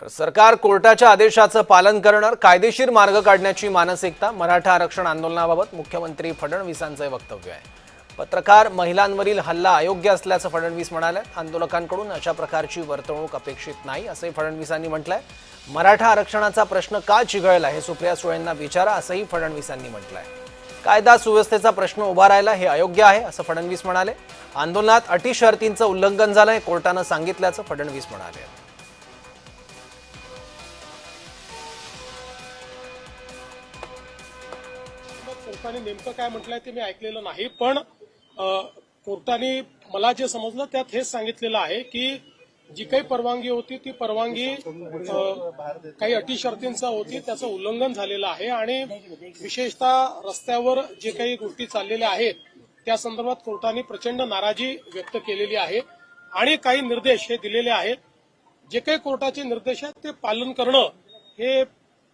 तर सरकार कोर्टाच्या आदेशाचं पालन करणार कायदेशीर मार्ग काढण्याची मानसिकता मराठा आरक्षण आंदोलनाबाबत मुख्यमंत्री फडणवीसांचं वक्तव्य आहे. पत्रकार महिलांवरील हल्ला अयोग्य असल्याचं फडणवीस म्हणाले आंदोलकांकडून अशा प्रकारची वर्तणूक अपेक्षित नाही असंही फडणवीसांनी म्हटलंय. मराठा आरक्षणाचा प्रश्न का चिघळला हे सुप्रिया सुळेंना विचारा असंही फडणवीसांनी म्हटलंय. कायदा सुव्यवस्थेचा प्रश्न उभा राहिला हे अयोग्य आहे असं फडणवीस म्हणाले. आंदोलनात अटी शर्तींचं उल्लंघन झालं हे कोर्टानं सांगितल्याचं फडणवीस म्हणाले. कोर्टाने नेमकं काय म्हटलंय ते मी ऐकलेलं नाही पण कोर्टाने मला जे समजलं त्यात हेच सांगितलेलं आहे की जी काही परवानगी होती ती परवानगी काही अटी शर्तींचा होती त्याचं उल्लंघन झालेलं आहे आणि विशेषतः रस्त्यावर जे काही गोष्टी चाललेल्या आहेत त्या संदर्भात कोर्टाने प्रचंड नाराजी व्यक्त केलेली आहे आणि काही निर्देश हे दिलेले आहेत. जे काही कोर्टाचे निर्देश आहेत ते पालन करणं हे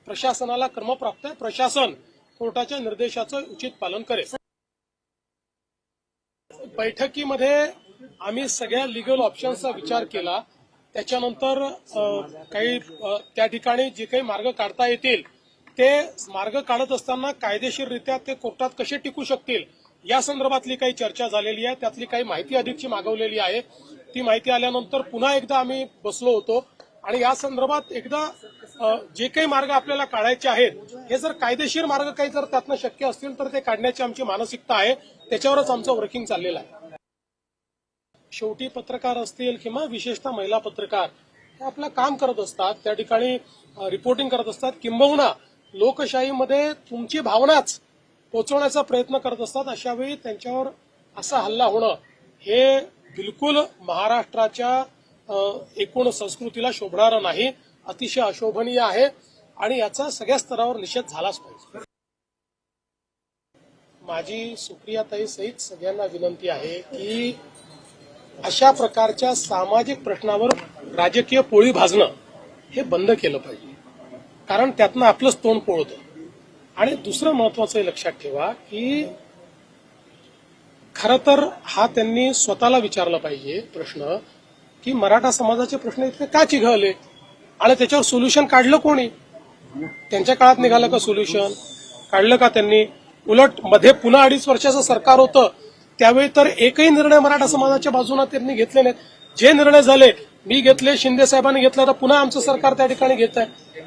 प्रशासनाला क्रमप्राप्त आहे. प्रशासन कोर्टाच्या निर्देशाचं उचित पालन करेल. बैठकीमध्ये आम्ही सगळ्या लिगल ऑप्शन्सचा विचार केला. त्याच्यानंतर काही त्या ठिकाणी जे काही मार्ग काढता येतील ते मार्ग काढत असताना कायदेशीररित्या ते कोर्टात कसे टिकू शकतील या संदर्भातली काही चर्चा झालेली आहे. त्यातली काही माहिती अधिकची मागवलेली आहे. ती माहिती आल्यानंतर पुन्हा एकदा आम्ही बसलो होतो. आणि या संदर्भात एकदा जे काही मार्ग आपल्याला काढायचे आहेत हे जर कायदेशीर मार्ग काही जर त्यातनं शक्य असतील तर ते काढण्याची आमची मानसिकता आहे. त्याच्यावरच आमचं वर्किंग चाललेलं आहे. शेवटी पत्रकार असतील किंवा विशेषतः महिला पत्रकार हे आपलं काम करत असतात. त्या ठिकाणी रिपोर्टिंग करत असतात. किंबहुना लोकशाहीमध्ये तुमची भावनाच पोचवण्याचा प्रयत्न करत असतात. अशावेळी त्यांच्यावर असा हल्ला होणं हे बिलकुल महाराष्ट्राच्या एकूण संस्कृतीला शोभणारं नाही. अतिशय अशोभनीय आहे आणि याचा सगळ्या स्तरावर निषेध झालाच पाहिजे. माझी सुप्रियाताई सहित सगळ्यांना विनंती आहे की अशा प्रकारच्या सामाजिक प्रश्नावर राजकीय पोळी भाजणं हे बंद केलं पाहिजे. कारण त्यातनं आपलंच तोंड पोळतं. आणि दुसरं महत्वाचं हे लक्षात ठेवा की खरं तर हा त्यांनी स्वतःला विचारला पाहिजे प्रश्न की मराठा समाजाचे प्रश्न इतके का चिघळले? आणि त्याच्यावर सोल्युशन काढलं कोणी? त्यांच्या काळात निघालं का सोल्युशन काढलं का त्यांनी? उलटमध्ये पुन्हा अडीच वर्षाचं सरकार होतं. त्यावेळी तर एकही निर्णय मराठा समाजाच्या बाजूने त्यांनी घेतले नाहीत. जे निर्णय झाले मी घेतले शिंदे साहेबांनी घेतला तर पुन्हा आमचं सरकार त्या ठिकाणी घेत आहे